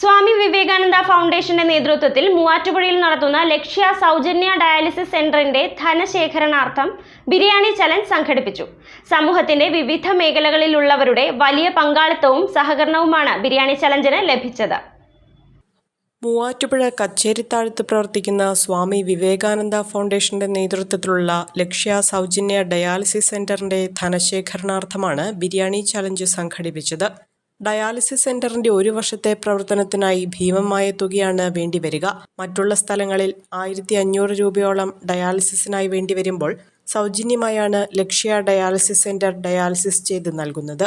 സ്വാമി വിവേകാനന്ദ ഫൗണ്ടേഷന്റെ നേതൃത്വത്തിൽ മൂവാറ്റുപുഴയിൽ നടത്തുന്ന ലക്ഷ്യ സൗജന്യ ഡയാലിസിസ് സെന്ററിന്റെ ധനശേഖരണാർത്ഥം ബിരിയാണി ചലഞ്ച് സംഘടിപ്പിച്ചു. സമൂഹത്തിന്റെ വിവിധ മേഖലകളിലുള്ളവരുടെ വലിയ പങ്കാളിത്തവും സഹകരണവുമാണ് ബിരിയാണി ചലഞ്ചിന് ലഭിച്ചത്. മൂവാറ്റുപുഴ കച്ചേരിത്താഴത്ത് പ്രവർത്തിക്കുന്ന സ്വാമി വിവേകാനന്ദ ഫൗണ്ടേഷന്റെ നേതൃത്വത്തിലുള്ള ലക്ഷ്യ സൗജന്യ ഡയാലിസിസ് സെന്ററിന്റെ ധനശേഖരണാർത്ഥമാണ് ബിരിയാണി ചലഞ്ച് സംഘടിപ്പിച്ചത്. ഡയാലിസിസ് സെന്ററിന്റെ ഒരു വർഷത്തെ പ്രവർത്തനത്തിനായി ഭീമമായ തുകയാണ് വേണ്ടിവരിക. മറ്റുള്ള സ്ഥലങ്ങളിൽ ആയിരത്തി അഞ്ഞൂറ് രൂപയോളം ഡയാലിസിസിനായി വേണ്ടിവരുമ്പോൾ സൗജന്യമായാണ് ലക്ഷ്യ ഡയാലിസിസ് സെന്റർ ഡയാലിസിസ് ചെയ്ത് നൽകുന്നത്.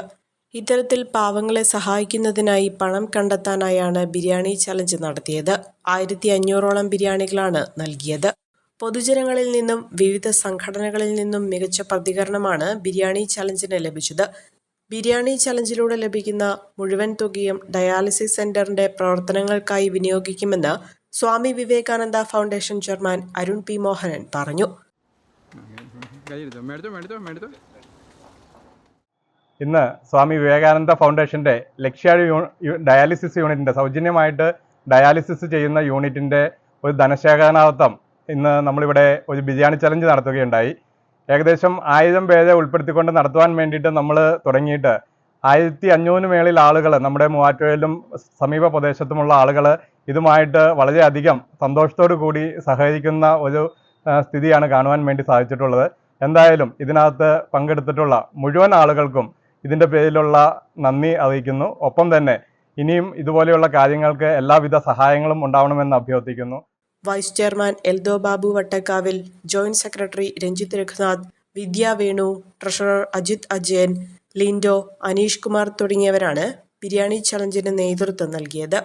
ഇത്തരത്തിൽ പാവങ്ങളെ സഹായിക്കുന്നതിനായി പണം കണ്ടെത്താനായാണ് ബിരിയാണി ചലഞ്ച് നടത്തിയത്. ആയിരത്തി അഞ്ഞൂറോളം ബിരിയാണികളാണ് നൽകിയത്. പൊതുജനങ്ങളിൽ നിന്നും വിവിധ സംഘടനകളിൽ നിന്നും മികച്ച പ്രതികരണമാണ് ബിരിയാണി ചലഞ്ചിന് ലഭിച്ചത്. ബിരിയാണി ചലഞ്ചിലൂടെ ലഭിക്കുന്ന മുഴുവൻ തുകയും ഡയാലിസിസ് സെന്ററിന്റെ പ്രവർത്തനങ്ങൾക്കായി വിനിയോഗിക്കുമെന്ന് Swami Vivekananda foundation chairman Arun P Mohanan പറഞ്ഞു. ഇന്ന് സ്വാമി വിവേകാനന്ദ ഫൗണ്ടേഷന്റെ ലക്ഷ്യ യൂ- ഡയാലിസിസ് യൂണിറ്റിന്റെ സൗജന്യമായിട്ട് ഡയാലിസിസ് ചെയ്യുന്ന യൂണിറ്റിന്റെ ഒരു ധനശേഖരണാർത്ഥം ഇന്ന് നമ്മളിവിടെ ഒരു ബിരിയാണി ചലഞ്ച് നടത്തുകയുണ്ടായി. ഏകദേശം ആയിരം പേരെ ഉൾപ്പെടുത്തിക്കൊണ്ട് നടത്തുവാൻ വേണ്ടിയിട്ട് നമ്മൾ തുടങ്ങിയിട്ട് ആയിരത്തി അഞ്ഞൂറിന് മേളിൽ ആളുകൾ നമ്മുടെ മൂവാറ്റുപുഴയിലും സമീപ പ്രദേശത്തുമുള്ള ആളുകൾ ഇതുമായിട്ട് വളരെയധികം സന്തോഷത്തോടു കൂടി സഹകരിക്കുന്ന ഒരു സ്ഥിതിയാണ് കാണുവാൻ വേണ്ടി സാധിച്ചിട്ടുള്ളത്. എന്തായാലും ഇതിനകത്ത് പങ്കെടുത്തിട്ടുള്ള മുഴുവൻ ആളുകൾക്കും ഇതിന്റെ പേരിലുള്ള നന്ദി അറിയിക്കുന്നു. ഒപ്പം തന്നെ ഇനിയും ഇതുപോലെയുള്ള കാര്യങ്ങൾക്ക് എല്ലാവിധ സഹായങ്ങളും ഉണ്ടാവണമെന്ന് അഭ്യർത്ഥിക്കുന്നു. Vice chairman Eldo Babu Vattakkavil joint secretary Ranjith Raghunath Vidya Venu treasurer Ajith Ajayan Lindo Aneesh Kumar തുടങ്ങിയവരാണ് ബിരിയാണി ചലഞ്ചിന് നേതൃത്വം നൽകിയത്.